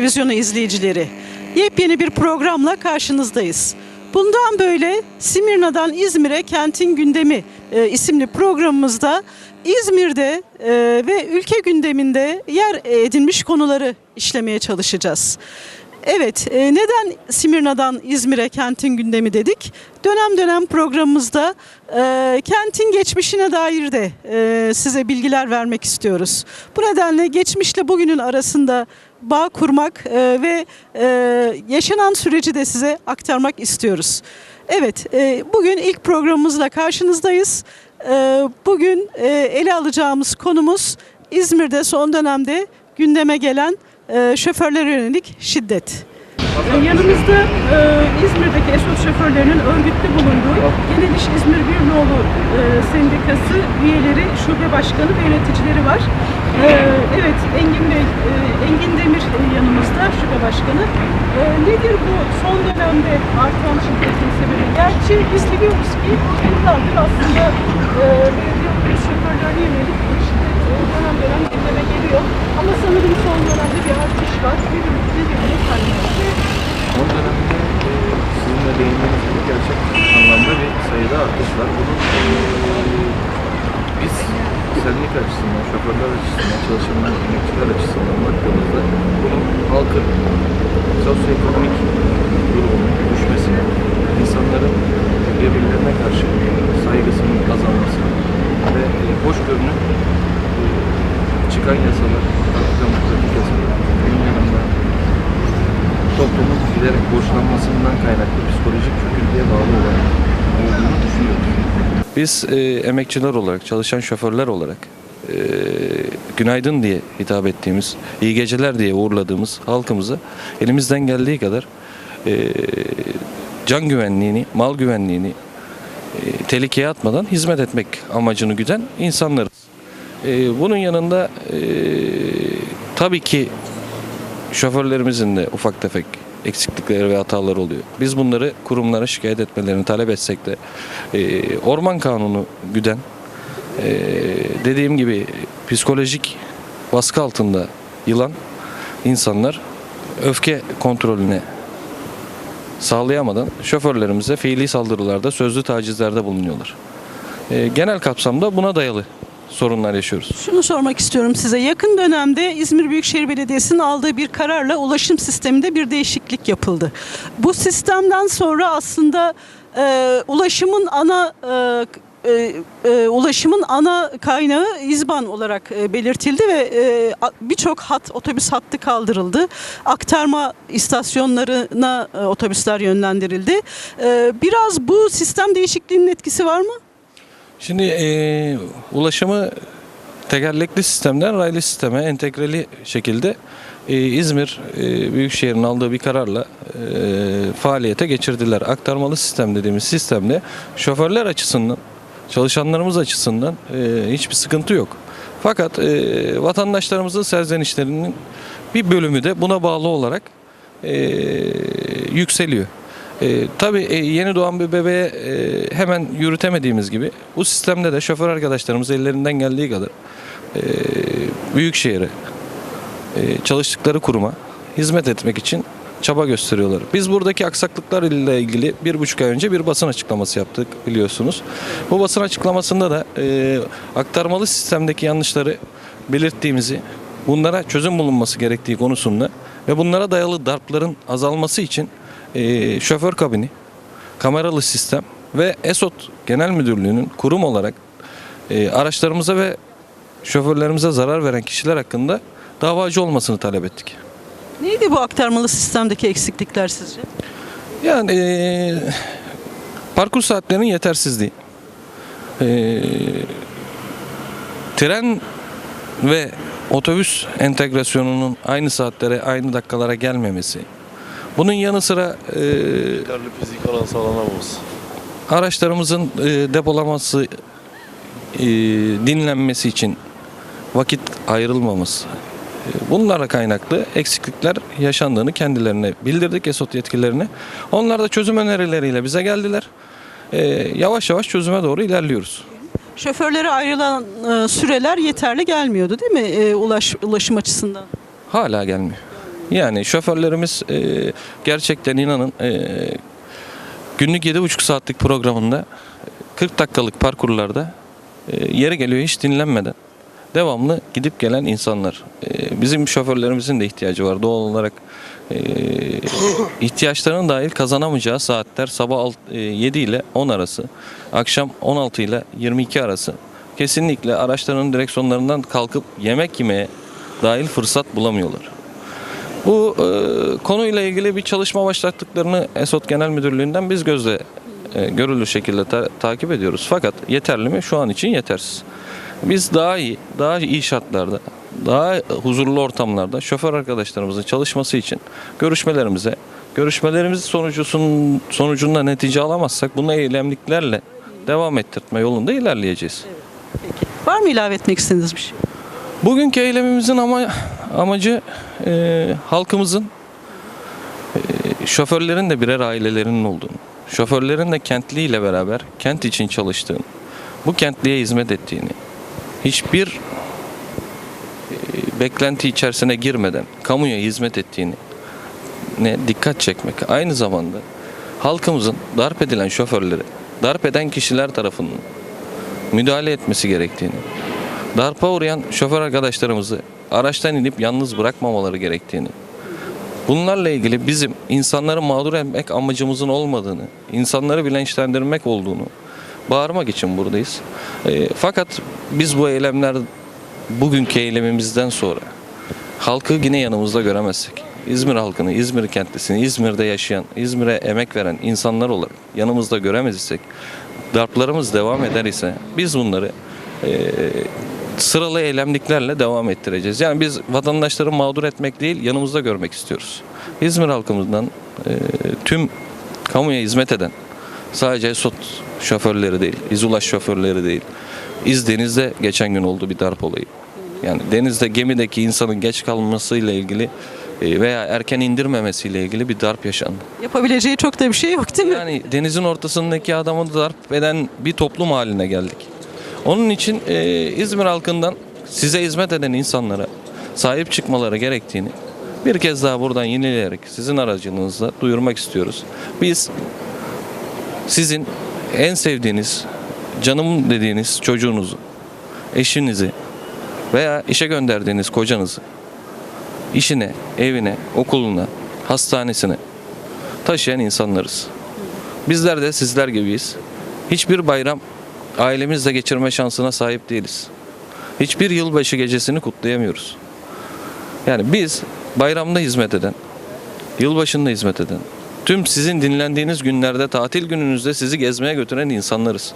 Televizyonu izleyicileri. Yepyeni bir programla karşınızdayız. Bundan böyle Simirna'dan İzmir'e Kentin Gündemi e, isimli programımızda İzmir'de e, ve ülke gündeminde yer edinmiş konuları işlemeye çalışacağız. Evet, e, neden Simirna'dan İzmir'e kentin gündemi dedik? Dönem dönem programımızda e, kentin geçmişine dair de e, size bilgiler vermek istiyoruz. Bu nedenle geçmişle bugünün arasında bağ kurmak e, ve e, yaşanan süreci de size aktarmak istiyoruz. Evet, e, bugün ilk programımızla karşınızdayız. E, bugün e, ele alacağımız konumuz İzmir'de son dönemde gündeme gelen e, şoförlere yönelik şiddet. Yanımızda e, İzmir'deki ESOT şoförlerinin örgütlü bulunduğu Genel İş İzmir Bir Nolu e, Sendikası üyeleri, şube başkanı ve yöneticileri var. E, evet, Engin Bey, e, Engin Demir e, yanımızda, şube başkanı. E, nedir bu son dönemde artan şiddetin sebebi? Gerçi biz biliyoruz ki yıllardır aslında e, şoförlerine yönelik şiddet e, dönem dönem gündeme geliyor. Ama sanırım son dönemde bir artış var. Bir ülkede bir ülkede Son dönemde e, sizin de değindiğiniz gerçek anlamda bir sayıda artış var. Bunun e, biz sendika açısından, şoförler açısından, çalışanlar, emekçiler açısından baktığımızda bunun halkın sosyoekonomik durumunun düşmesine, insanların birbirlerine karşı saygısının azalması ve e, çıkan yasalar, demokratik yasalar, bunun yanında toplumun giderek borçlanmasından kaynaklı psikolojik çöküntüye bağlı olarak olduğunu düşünüyoruz. Biz e, emekçiler olarak, çalışan şoförler olarak e, günaydın diye hitap ettiğimiz, iyi geceler diye uğurladığımız halkımıza elimizden geldiği kadar e, can güvenliğini, mal güvenliğini e, tehlikeye atmadan hizmet etmek amacını güden insanlarız. E, bunun yanında e, tabii ki şoförlerimizin de ufak tefek eksiklikleri ve hataları oluyor. Biz bunları kurumlara şikayet etmelerini talep etsek de e, orman kanunu güden e, dediğim gibi psikolojik baskı altında yılan insanlar öfke kontrolüne sağlayamadan şoförlerimize fiili saldırılarda, sözlü tacizlerde bulunuyorlar. E, genel kapsamda buna dayalı sorunlar yaşıyoruz. Şunu sormak istiyorum size. Yakın dönemde İzmir Büyükşehir Belediyesi'nin aldığı bir kararla ulaşım sisteminde bir değişiklik yapıldı. Bu sistemden sonra aslında e, ulaşımın ana e, e, e, ulaşımın ana kaynağı İzban olarak e, belirtildi ve e, birçok hat otobüs hattı kaldırıldı. Aktarma istasyonlarına e, otobüsler yönlendirildi. E, biraz bu sistem değişikliğinin etkisi var mı? Şimdi eee, ulaşımı tekerlekli sistemden raylı sisteme entegreli şekilde eee, İzmir eee, Büyükşehir'in aldığı bir kararla eee, faaliyete geçirdiler. Aktarmalı sistem dediğimiz sistemde şoförler açısından, çalışanlarımız açısından eee, hiçbir sıkıntı yok. Fakat eee, vatandaşlarımızın serzenişlerinin bir bölümü de buna bağlı olarak eee, yükseliyor. E, tabii e, yeni doğan bir bebeğe e, hemen yürütemediğimiz gibi bu sistemde de şoför arkadaşlarımız ellerinden geldiği kadar e, büyük şehire e, çalıştıkları kuruma hizmet etmek için çaba gösteriyorlar. Biz buradaki aksaklıklar ile ilgili bir buçuk ay önce bir basın açıklaması yaptık biliyorsunuz. Bu basın açıklamasında da e, aktarmalı sistemdeki yanlışları belirttiğimizi, bunlara çözüm bulunması gerektiği konusunda ve bunlara dayalı darpların azalması için e, şoför kabini, kameralı sistem ve ESOT Genel Müdürlüğü'nün kurum olarak e, araçlarımıza ve şoförlerimize zarar veren kişiler hakkında davacı olmasını talep ettik. Neydi bu aktarmalı sistemdeki eksiklikler sizce? Yani e, parkur saatlerinin yetersizliği, e, tren ve otobüs entegrasyonunun aynı saatlere, aynı dakikalara gelmemesi, bunun yanı sıra e, yeterli fizik alan sağlanamaması. araçlarımızın e, depolaması, e, dinlenmesi için vakit ayrılmaması. E, Bunlara kaynaklı eksiklikler yaşandığını kendilerine bildirdik ESOT yetkililerine. Onlar da çözüm önerileriyle bize geldiler. E, yavaş yavaş çözüme doğru ilerliyoruz. Şoförlere ayrılan e, süreler yeterli gelmiyordu değil mi e, ulaş, ulaşım açısından? Hala gelmiyor. Yani şoförlerimiz e, gerçekten inanın e, günlük 7,5 saatlik programında 40 dakikalık parkurlarda e, yeri geliyor hiç dinlenmeden devamlı gidip gelen insanlar. E, bizim şoförlerimizin de ihtiyacı var doğal olarak. E, ihtiyaçlarının dahil kazanamayacağı saatler sabah alt- e, 7 ile 10 arası, akşam 16 ile 22 arası. Kesinlikle araçlarının direksiyonlarından kalkıp yemek yemeye dahil fırsat bulamıyorlar. Bu e, konuyla ilgili bir çalışma başlattıklarını Esot Genel Müdürlüğü'nden biz gözle e, görülür şekilde ta- takip ediyoruz. Fakat yeterli mi? Şu an için yetersiz. Biz daha iyi, daha iyi şartlarda, daha huzurlu ortamlarda şoför arkadaşlarımızın çalışması için görüşmelerimize, görüşmelerimiz sonucusun, sonucunda netice alamazsak bunu eylemliklerle devam ettirme yolunda ilerleyeceğiz. Var mı ilave etmek istediğiniz bir şey? Bugünkü eylemimizin ama amacı e, halkımızın e, şoförlerin de birer ailelerinin olduğunu, şoförlerin de kentliyle beraber kent için çalıştığını, bu kentliye hizmet ettiğini, hiçbir e, beklenti içerisine girmeden kamuya hizmet ettiğini ne dikkat çekmek. Aynı zamanda halkımızın darp edilen şoförleri, darp eden kişiler tarafından müdahale etmesi gerektiğini, darpa uğrayan şoför arkadaşlarımızı araçtan inip yalnız bırakmamaları gerektiğini, bunlarla ilgili bizim insanları mağdur etmek amacımızın olmadığını, insanları bilinçlendirmek olduğunu bağırmak için buradayız. E, fakat biz bu eylemler bugünkü eylemimizden sonra halkı yine yanımızda göremezsek, İzmir halkını, İzmir kentlisini, İzmir'de yaşayan, İzmir'e emek veren insanlar olarak yanımızda göremezsek, darplarımız devam eder ise biz bunları e, sıralı eylemliklerle devam ettireceğiz. Yani biz vatandaşları mağdur etmek değil, yanımızda görmek istiyoruz. İzmir halkımızdan e, tüm kamuya hizmet eden, sadece Esot şoförleri değil, İzulaş şoförleri değil, İzdeniz'de geçen gün oldu bir darp olayı. Yani denizde gemideki insanın geç kalmasıyla ilgili e, veya erken indirmemesiyle ilgili bir darp yaşandı. Yapabileceği çok da bir şey yok değil mi? Yani denizin ortasındaki adamı darp eden bir toplum haline geldik. Onun için e, İzmir halkından size hizmet eden insanlara sahip çıkmaları gerektiğini bir kez daha buradan yenileyerek sizin aracınızla duyurmak istiyoruz. Biz sizin en sevdiğiniz, canım dediğiniz çocuğunuzu, eşinizi veya işe gönderdiğiniz kocanızı işine, evine, okuluna, hastanesine taşıyan insanlarız. Bizler de sizler gibiyiz. Hiçbir bayram ailemizle geçirme şansına sahip değiliz. Hiçbir yılbaşı gecesini kutlayamıyoruz. Yani biz bayramda hizmet eden, yılbaşında hizmet eden, tüm sizin dinlendiğiniz günlerde, tatil gününüzde sizi gezmeye götüren insanlarız.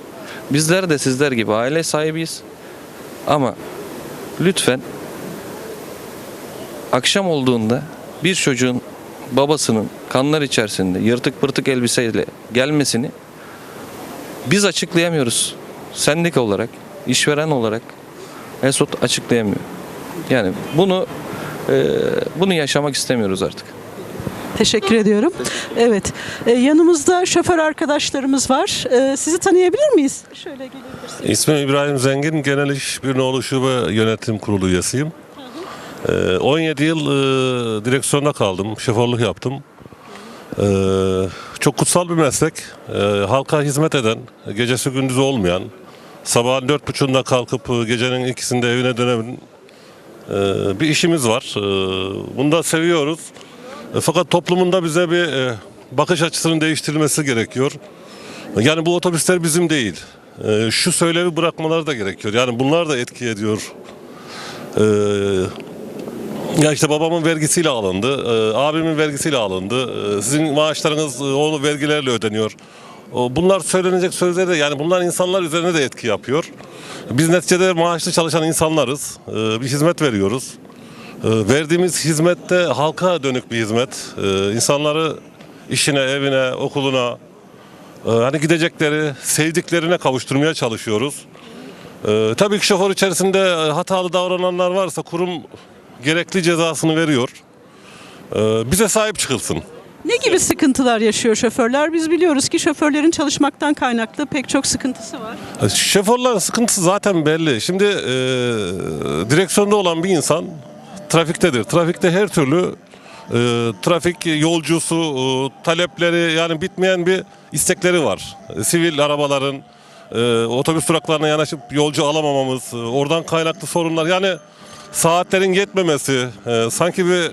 Bizler de sizler gibi aile sahibiyiz. Ama lütfen akşam olduğunda bir çocuğun babasının kanlar içerisinde yırtık pırtık elbiseyle gelmesini biz açıklayamıyoruz. Sendika olarak, işveren olarak Esot açıklayamıyor. Yani bunu e, bunu yaşamak istemiyoruz artık. Teşekkür ediyorum. Evet. e, yanımızda şoför arkadaşlarımız var. E, sizi tanıyabilir miyiz? Şöyle gelebilirsiniz. İsmim İbrahim Zengin, Genel İş Birliği Şube Yönetim Kurulu üyesiyim. Ee, 17 yıl e, direksiyonda kaldım, şoförlük yaptım. Ee, çok kutsal bir meslek. Ee, halka hizmet eden, gecesi gündüzü olmayan, sabahın dört buçuğunda kalkıp e, gecenin ikisinde evine dönen e, bir işimiz var. Ee, bunu da seviyoruz. E, fakat toplumunda bize bir e, bakış açısının değiştirilmesi gerekiyor. Yani bu otobüsler bizim değil. Şu söylevi bırakmaları da gerekiyor. Yani bunlar da etki ediyor. Ya işte babamın vergisiyle alındı, e, abimin vergisiyle alındı. e, sizin maaşlarınız e, o vergilerle ödeniyor. Bunlar söylenecek sözler de yani bunlar insanlar üzerine de etki yapıyor. Biz neticede maaşlı çalışan insanlarız. E, bir hizmet veriyoruz. E, verdiğimiz hizmette halka dönük bir hizmet. E, insanları işine, evine, okuluna, ee, hani gidecekleri, sevdiklerine kavuşturmaya çalışıyoruz. Ee, tabii ki şoför içerisinde e, hatalı davrananlar varsa kurum gerekli cezasını veriyor. Ee, bize sahip çıkılsın. Ne gibi sıkıntılar yaşıyor şoförler? Biz biliyoruz ki şoförlerin çalışmaktan kaynaklı pek çok sıkıntısı var. Ee, Şoförlerin sıkıntısı zaten belli. Şimdi e, direksiyonda olan bir insan trafiktedir. Trafikte her türlü e, trafik yolcusu e, talepleri yani bitmeyen bir istekleri var. E, sivil arabaların e, otobüs duraklarına yanaşıp yolcu alamamamız, e, oradan kaynaklı sorunlar yani saatlerin yetmemesi, e, sanki bir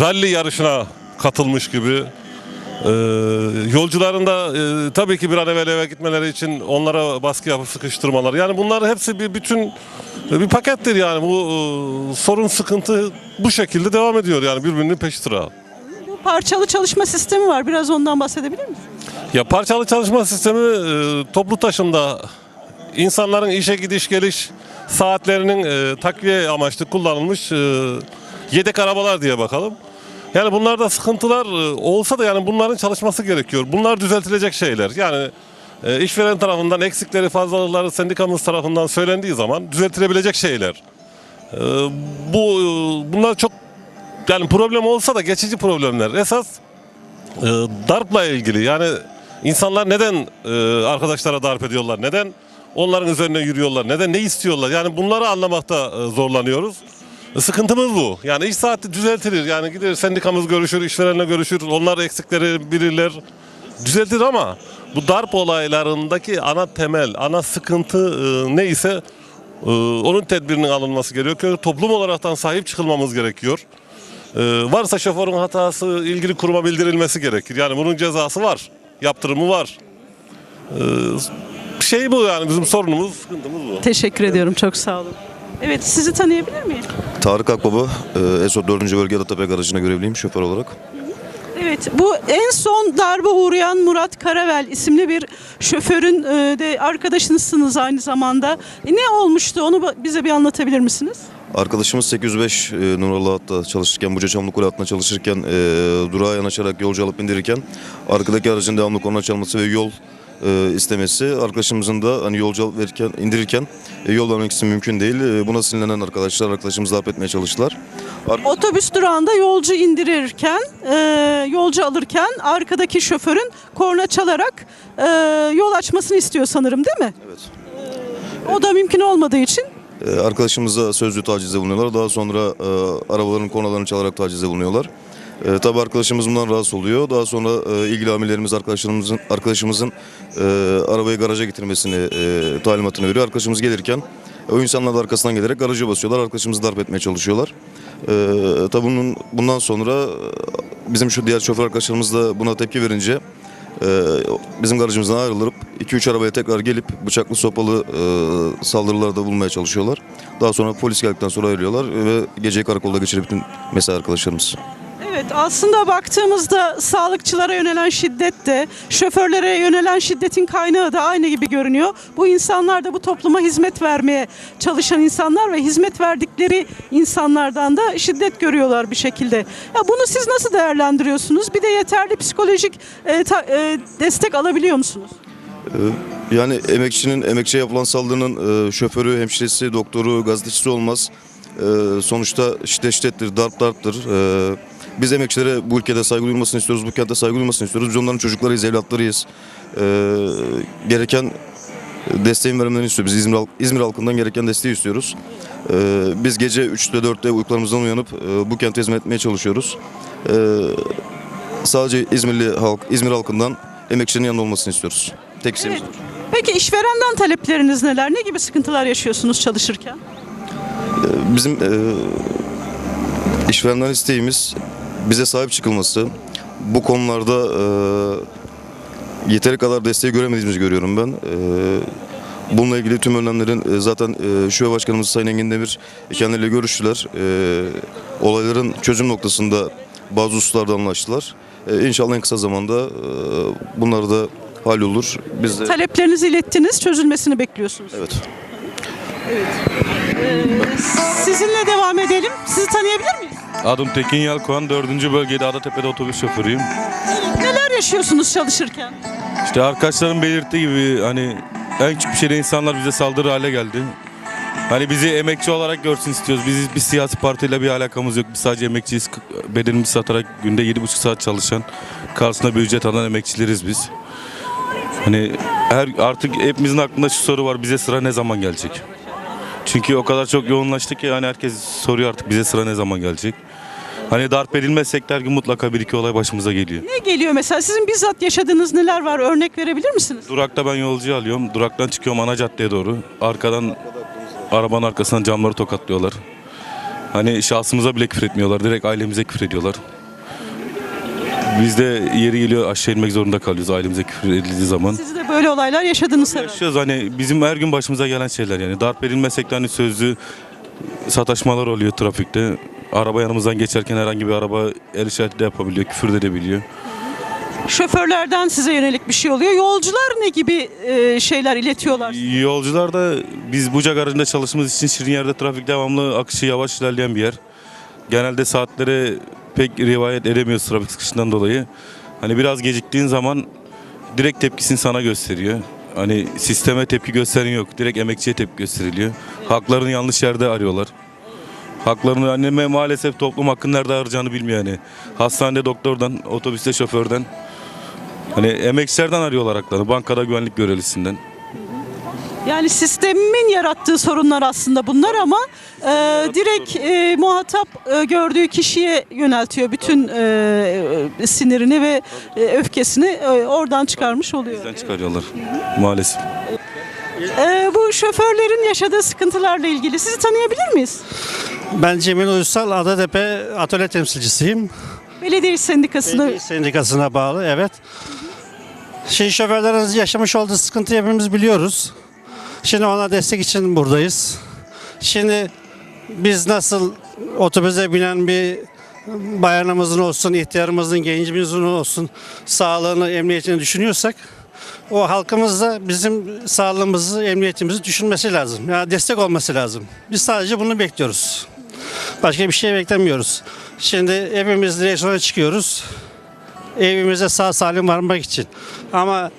ralli yarışına katılmış gibi. Ee, yolcuların da e, tabii ki bir an evvel eve gitmeleri için onlara baskı yapıp sıkıştırmalar. Yani bunlar hepsi bir bütün bir pakettir yani. Bu e, sorun sıkıntı bu şekilde devam ediyor yani birbirinin peşi sıra. Bu parçalı çalışma sistemi var. Biraz ondan bahsedebilir misiniz? Ya parçalı çalışma sistemi e, toplu taşımda insanların işe gidiş geliş saatlerinin e, takviye amaçlı kullanılmış e, yedek arabalar diye bakalım. Yani bunlarda sıkıntılar e, olsa da yani bunların çalışması gerekiyor. Bunlar düzeltilecek şeyler. Yani e, işveren tarafından eksikleri fazlalıkları sendikamız tarafından söylendiği zaman düzeltilebilecek şeyler. E, bu bunlar çok yani problem olsa da geçici problemler. Esas darpla ilgili yani insanlar neden arkadaşlara darp ediyorlar? Neden onların üzerine yürüyorlar? Neden ne istiyorlar? Yani bunları anlamakta zorlanıyoruz. E, Sıkıntımız bu. Yani iş saati düzeltilir. Yani gider sendikamız görüşür, işverenle görüşür. Onlar eksikleri bilirler. Düzeltir ama bu darp olaylarındaki ana temel, ana sıkıntı e, neyse e, onun tedbirinin alınması gerekiyor. Toplum olaraktan sahip çıkılmamız gerekiyor. Ee, varsa şoförün hatası ilgili kuruma bildirilmesi gerekir. Yani bunun cezası var. Yaptırımı var. Ee, şey bu yani bizim sorunumuz, sıkıntımız bu. Teşekkür ediyorum. Çok sağ olun. Evet sizi tanıyabilir miyim? Tarık Akbaba, e, ESO 4. Bölge Adatepe Garajı'nda görevliyim şoför olarak. Evet bu en son darbe uğrayan Murat Karavel isimli bir şoförün e, de arkadaşınızsınız aynı zamanda. E, ne olmuştu onu bize bir anlatabilir misiniz? Arkadaşımız 805 e, numaralı hatta çalışırken, Buca Çamlıkule hattında çalışırken e, durağa yanaşarak yolcu alıp indirirken arkadaki aracın devamlı korna çalması ve yol e, istemesi arkadaşımızın da hani yolcu verirken, indirirken e, yol vermek için mümkün değil. E, buna sinirlenen arkadaşlar arkadaşımızı darp etmeye çalıştılar. Ar- Otobüs durağında yolcu indirirken, e, yolcu alırken arkadaki şoförün korna çalarak e, yol açmasını istiyor sanırım değil mi? Evet. O da mümkün olmadığı için E, Arkadaşımıza sözlü tacizde bulunuyorlar. Daha sonra e, arabaların kornalarını çalarak tacizde bulunuyorlar. E, tabii arkadaşımız bundan rahatsız oluyor. Daha sonra e, ilgili amirlerimiz arkadaşlarımızın arkadaşımızın e, arabayı garaja getirmesini e, talimatını veriyor. Arkadaşımız gelirken o insanlar da arkasından gelerek garaja basıyorlar. Arkadaşımızı darp etmeye çalışıyorlar. E, tabii bunun, bundan sonra e, bizim şu diğer şoför arkadaşlarımız da buna tepki verince ee, bizim garajımızdan ayrılıp 2-3 arabaya tekrar gelip bıçaklı sopalı e, saldırılarda bulmaya çalışıyorlar. Daha sonra polis geldikten sonra ayırıyorlar ve geceyi karakolda geçirip bütün mesai arkadaşlarımız. Evet aslında baktığımızda sağlıkçılara yönelen şiddet de şoförlere yönelen şiddetin kaynağı da aynı gibi görünüyor. Bu insanlar da bu topluma hizmet vermeye çalışan insanlar ve hizmet verdikleri insanlardan da şiddet görüyorlar bir şekilde. Ya bunu siz nasıl değerlendiriyorsunuz? Bir de yeterli psikolojik e, ta- e, destek alabiliyor musunuz? Ee, Yani emekçinin, emekçiye yapılan saldırının e, şoförü, hemşiresi, doktoru, gazetecisi olmaz. Ee, sonuçta şiddet şiddettir, darp darptır. Ee, biz emekçilere bu ülkede saygı duyulmasını istiyoruz, bu kentte saygı duyulmasını istiyoruz. Biz onların çocuklarıyız, evlatlarıyız. Ee, gereken desteğin vermelerini istiyoruz. Biz İzmir, halk- İzmir halkından gereken desteği istiyoruz. Ee, biz gece 3'te 4'te uykularımızdan uyanıp e, bu kente hizmet etmeye çalışıyoruz. Ee, sadece İzmirli halk, İzmir halkından emekçinin yanında olmasını istiyoruz. Tek isteğimiz Evet. Peki işverenden talepleriniz neler? Ne gibi sıkıntılar yaşıyorsunuz çalışırken? Bizim e, işverenden isteğimiz bize sahip çıkılması. Bu konularda e, yeteri kadar desteği göremediğimizi görüyorum ben. E, bununla ilgili tüm önlemlerin e, zaten Şube Başkanımız Sayın Engin Demir kendileriyle görüştüler. E, olayların çözüm noktasında bazı hususlarda anlaştılar. E, inşallah en kısa zamanda bunlar da hallolur. Biz de Taleplerinizi ilettiniz, çözülmesini bekliyorsunuz. evet. Sizinle devam edelim. Sizi tanıyabilir miyiz? Adım Tekin Yalkoğan, 4. bölgede Adatepe'de otobüs şoförüyüm. Neler yaşıyorsunuz çalışırken? İşte arkadaşlarım belirttiği gibi hani en küçük bir şeyde insanlar bize saldırı hale geldi. Hani bizi emekçi olarak görsün istiyoruz. Biz bir siyasi partiyle bir alakamız yok. Biz sadece emekçiyiz. Bedenimizi satarak günde 7,5 saat çalışan, karşısında bir ücret alan emekçileriz biz. Hani her artık hepimizin aklında şu soru var. Bize sıra ne zaman gelecek? Çünkü o kadar çok yoğunlaştı ki hani herkes soruyor artık bize sıra ne zaman gelecek? Hani darp edilmezsek de her gün mutlaka bir iki olay başımıza geliyor. Ne geliyor mesela? Sizin bizzat yaşadığınız neler var? Örnek verebilir misiniz? Durakta ben yolcuyu alıyorum. Duraktan çıkıyorum ana caddeye doğru. Arkadan arabanın arkasından camları tokatlıyorlar. Hani şahsımıza bile küfür etmiyorlar. Direkt ailemize küfür ediyorlar. Biz de yeri geliyor aşağı inmek zorunda kalıyoruz ailemize küfür edildiği zaman. Siz de böyle olaylar yaşadınız herhalde. Yaşıyoruz hani bizim her gün başımıza gelen şeyler yani. Darp edilmesek de hani sözlü sataşmalar oluyor trafikte. Araba yanımızdan geçerken herhangi bir araba el işareti de yapabiliyor, küfür de edebiliyor. Şoförlerden size yönelik bir şey oluyor. Yolcular ne gibi e, şeyler iletiyorlar? Yolcular da biz Bucak aracında çalıştığımız için Şirinyer'de trafik devamlı akışı yavaş ilerleyen bir yer. Genelde saatlere pek rivayet edemiyoruz trafik sıkışından dolayı. Hani biraz geciktiğin zaman direkt tepkisini sana gösteriyor. Hani sisteme tepki gösteren yok. Direkt emekçiye tepki gösteriliyor. Haklarını yanlış yerde arıyorlar. Haklarını anneme maalesef toplum hakkını nerede arayacağını bilmiyor yani. Hastanede doktordan, otobüste şoförden. Hani emekçilerden arıyorlar haklarını. Bankada güvenlik görevlisinden. Yani sistemin yarattığı sorunlar aslında bunlar ama e, direkt e, muhatap e, gördüğü kişiye yöneltiyor bütün e, e, sinirini ve e, öfkesini e, oradan çıkarmış oluyor. Bizden çıkarıyorlar maalesef. E, bu şoförlerin yaşadığı sıkıntılarla ilgili sizi tanıyabilir miyiz? Ben Cemil Uysal, Adatepe atölye temsilcisiyim. Belediye İş Sendikası'nda Belediye Sendikası'na bağlı, evet. Şimdi şoförlerin yaşamış olduğu sıkıntıyı hepimiz biliyoruz. Şimdi ona destek için buradayız. Şimdi biz nasıl otobüse binen bir bayanımızın olsun, ihtiyarımızın, gencimizin olsun sağlığını, emniyetini düşünüyorsak o halkımız da bizim sağlığımızı, emniyetimizi düşünmesi lazım. Yani destek olması lazım. Biz sadece bunu bekliyoruz. Başka bir şey beklemiyoruz. Şimdi hepimiz direksiyona çıkıyoruz. Evimize sağ salim varmak için. Ama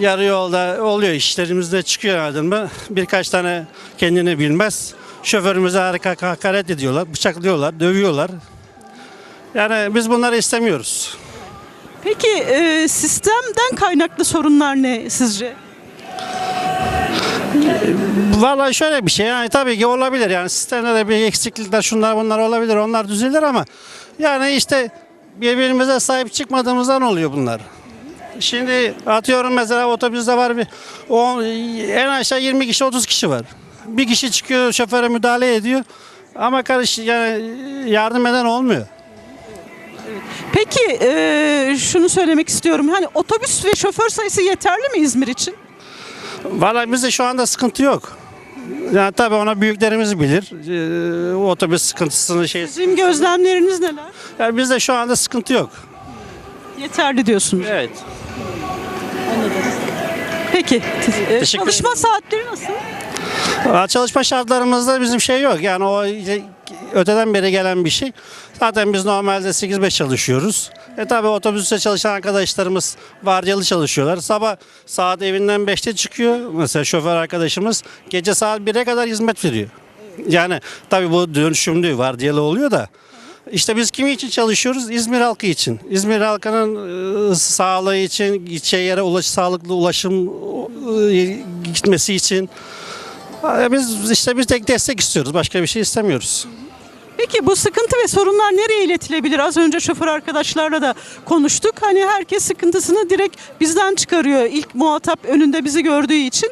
yarı yolda oluyor işlerimizde çıkıyor mı? Birkaç tane kendini bilmez. Şoförümüze harika hakaret ediyorlar, bıçaklıyorlar, dövüyorlar. Yani biz bunları istemiyoruz. Peki e, sistemden kaynaklı sorunlar ne sizce? Vallahi şöyle bir şey yani tabii ki olabilir yani sistemde de bir eksiklikler şunlar bunlar olabilir onlar düzelir ama yani işte birbirimize sahip çıkmadığımızdan oluyor bunlar. Şimdi atıyorum mesela otobüste var bir o en aşağı 20 kişi 30 kişi var. Bir kişi çıkıyor şoföre müdahale ediyor ama karış yani yardım eden olmuyor. Peki e, şunu söylemek istiyorum. Hani otobüs ve şoför sayısı yeterli mi İzmir için? Vallahi bizde şu anda sıkıntı yok. Yani tabii ona büyüklerimiz bilir. Ee, otobüs sıkıntısını şey. Sizin gözlemleriniz neler? Yani bizde şu anda sıkıntı yok. Yeterli diyorsunuz. Evet. Peki. e, Teşekkür çalışma saatleri nasıl? Aa, Çalışma şartlarımızda bizim şey yok. Yani o öteden beri gelen bir şey. Zaten biz normalde 8-5 çalışıyoruz. E tabi otobüste çalışan arkadaşlarımız vardiyalı çalışıyorlar. Sabah saat evinden 5'te çıkıyor. Mesela şoför arkadaşımız gece saat 1'e kadar hizmet veriyor. Yani tabi bu dönüşümlü vardiyalı oluyor da. İşte biz kimi için çalışıyoruz? İzmir halkı için. İzmir halkının e, sağlığı için, gideceği yere ulaş, sağlıklı ulaşım e, gitmesi için. Ha, Biz işte bir tek destek istiyoruz. Başka bir şey istemiyoruz. Peki bu sıkıntı ve sorunlar nereye iletilebilir? Az önce şoför arkadaşlarla da konuştuk. Hani herkes sıkıntısını direkt bizden çıkarıyor. İlk muhatap önünde bizi gördüğü için.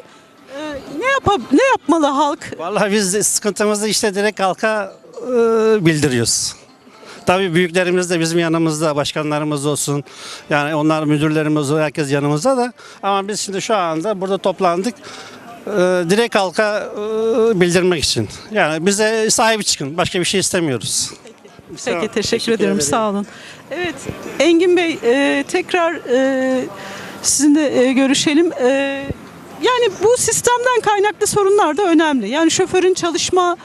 E, ne yap ne yapmalı halk? Vallahi biz sıkıntımızı işte direkt halka e, bildiriyoruz. Tabii büyüklerimiz de bizim yanımızda, başkanlarımız olsun. Yani onlar müdürlerimiz, herkes yanımızda da. Ama biz şimdi şu anda burada toplandık. E, direkt halka e, bildirmek için. Yani bize sahibi çıkın. Başka bir şey istemiyoruz. Peki teşekkür, ederim. Sağ olun. Evet Engin Bey e, tekrar e, sizinle e, görüşelim. E, yani bu sistemden kaynaklı sorunlar da önemli. Yani şoförün çalışma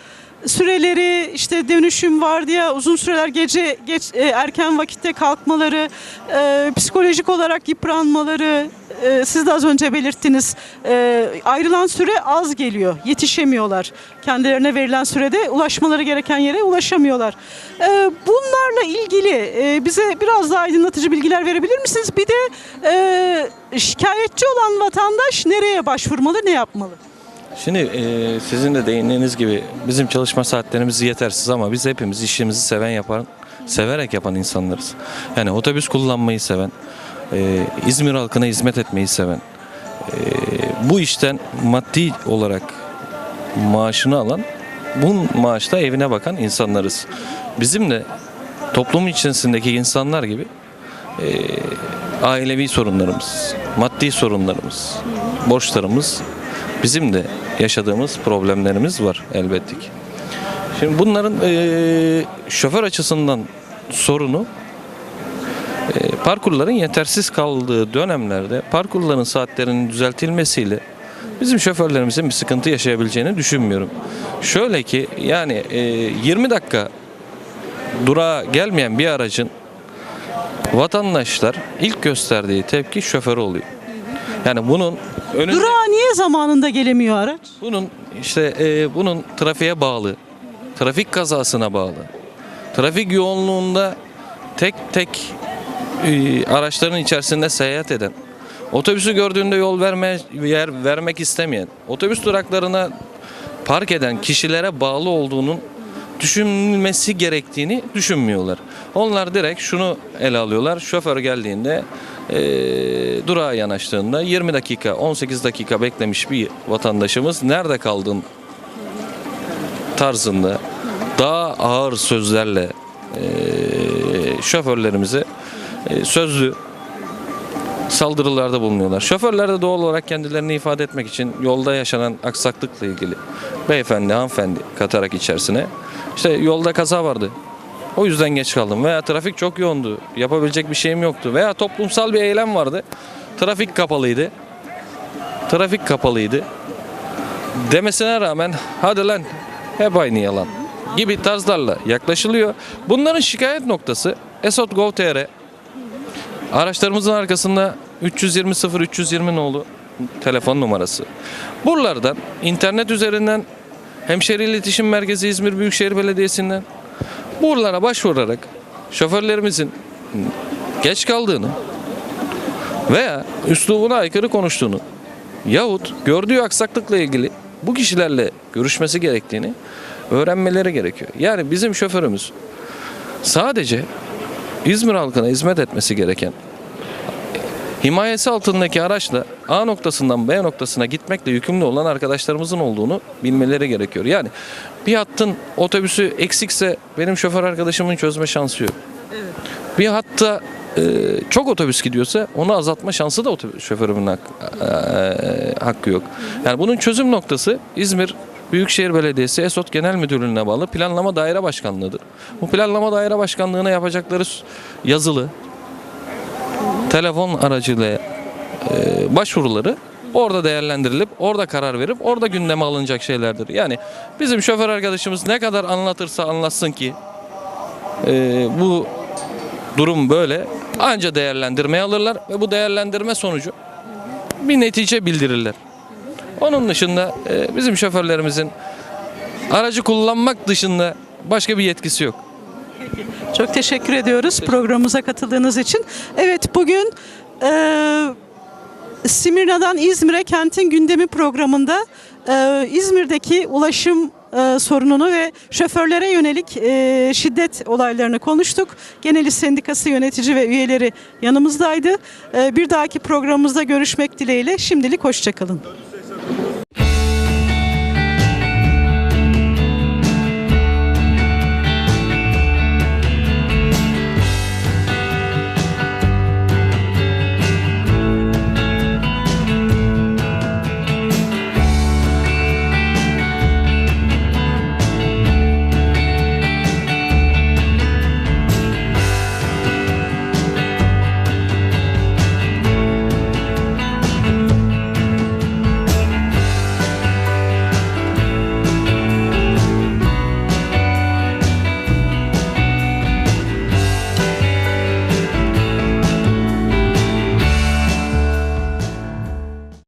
süreleri, işte dönüşüm var diye uzun süreler gece geç e, erken vakitte kalkmaları, e, psikolojik olarak yıpranmaları, e, siz de az önce belirttiniz. E, ayrılan süre az geliyor, yetişemiyorlar. Kendilerine verilen sürede ulaşmaları gereken yere ulaşamıyorlar. E, bunlarla ilgili e, bize biraz daha aydınlatıcı bilgiler verebilir misiniz? Bir de e, şikayetçi olan vatandaş nereye başvurmalı, ne yapmalı? Şimdi e, sizin de değindiğiniz gibi bizim çalışma saatlerimiz yetersiz ama biz hepimiz işimizi seven yapan severek yapan insanlarız. Yani otobüs kullanmayı seven, e, İzmir halkına hizmet etmeyi seven, e, bu işten maddi olarak maaşını alan, bu maaşta evine bakan insanlarız. Bizim de toplumun içerisindeki insanlar gibi e, ailevi sorunlarımız, maddi sorunlarımız, borçlarımız, bizim de yaşadığımız problemlerimiz var elbette ki. Şimdi bunların e, şoför açısından sorunu e, parkurların yetersiz kaldığı dönemlerde parkurların saatlerinin düzeltilmesiyle bizim şoförlerimizin bir sıkıntı yaşayabileceğini düşünmüyorum. Şöyle ki yani e, 20 dakika durağa gelmeyen bir aracın vatandaşlar ilk gösterdiği tepki şoförü oluyor. Yani bunun önünde Durağa niye zamanında gelemiyor araç? bunun işte e, bunun trafiğe bağlı, trafik kazasına bağlı, trafik yoğunluğunda tek tek e, araçların içerisinde seyahat eden, otobüsü gördüğünde yol verme yer vermek istemeyen, otobüs duraklarına park eden kişilere bağlı olduğunun düşünülmesi gerektiğini düşünmüyorlar. Onlar direkt şunu ele alıyorlar. Şoför geldiğinde e, durağa yanaştığında 20 dakika 18 dakika beklemiş bir vatandaşımız nerede kaldın tarzında daha ağır sözlerle e, şoförlerimize e, sözlü saldırılarda bulunuyorlar. Şoförler de doğal olarak kendilerini ifade etmek için yolda yaşanan aksaklıkla ilgili beyefendi, hanımefendi katarak içerisine işte yolda kaza vardı. O yüzden geç kaldım veya trafik çok yoğundu. Yapabilecek bir şeyim yoktu veya toplumsal bir eylem vardı. Trafik kapalıydı. Trafik kapalıydı. Demesine rağmen hadi lan hep aynı yalan gibi tarzlarla yaklaşılıyor. Bunların şikayet noktası Esot Gov.tr Araçlarımızın arkasında 320 0 320 nolu telefon numarası. Buralardan internet üzerinden Hemşehri İletişim Merkezi İzmir Büyükşehir Belediyesi'nden buralara başvurarak şoförlerimizin geç kaldığını veya üslubuna aykırı konuştuğunu yahut gördüğü aksaklıkla ilgili bu kişilerle görüşmesi gerektiğini öğrenmeleri gerekiyor. Yani bizim şoförümüz sadece İzmir halkına hizmet etmesi gereken himayesi altındaki araçla A noktasından B noktasına gitmekle yükümlü olan arkadaşlarımızın olduğunu bilmeleri gerekiyor. Yani bir hattın otobüsü eksikse benim şoför arkadaşımın çözme şansı yok. Bir hatta e, çok otobüs gidiyorsa onu azaltma şansı da otobüs şoförümün hak- e, hakkı yok. Yani bunun çözüm noktası İzmir Büyükşehir Belediyesi Esot Genel Müdürlüğü'ne bağlı Planlama Daire Başkanlığı'dır. Bu Planlama Daire Başkanlığı'na yapacakları yazılı telefon aracılığıyla e, başvuruları orada değerlendirilip orada karar verip orada gündeme alınacak şeylerdir. Yani bizim şoför arkadaşımız ne kadar anlatırsa anlatsın ki e, bu durum böyle anca değerlendirmeye alırlar ve bu değerlendirme sonucu bir netice bildirirler. Onun dışında e, bizim şoförlerimizin aracı kullanmak dışında başka bir yetkisi yok. Çok teşekkür ediyoruz programımıza katıldığınız için. Evet bugün e, Simirna'dan İzmir'e Kentin Gündemi programında e, İzmir'deki ulaşım e, sorununu ve şoförlere yönelik e, şiddet olaylarını konuştuk. Genel İş Sendikası yönetici ve üyeleri yanımızdaydı. E, bir dahaki programımızda görüşmek dileğiyle şimdilik hoşçakalın.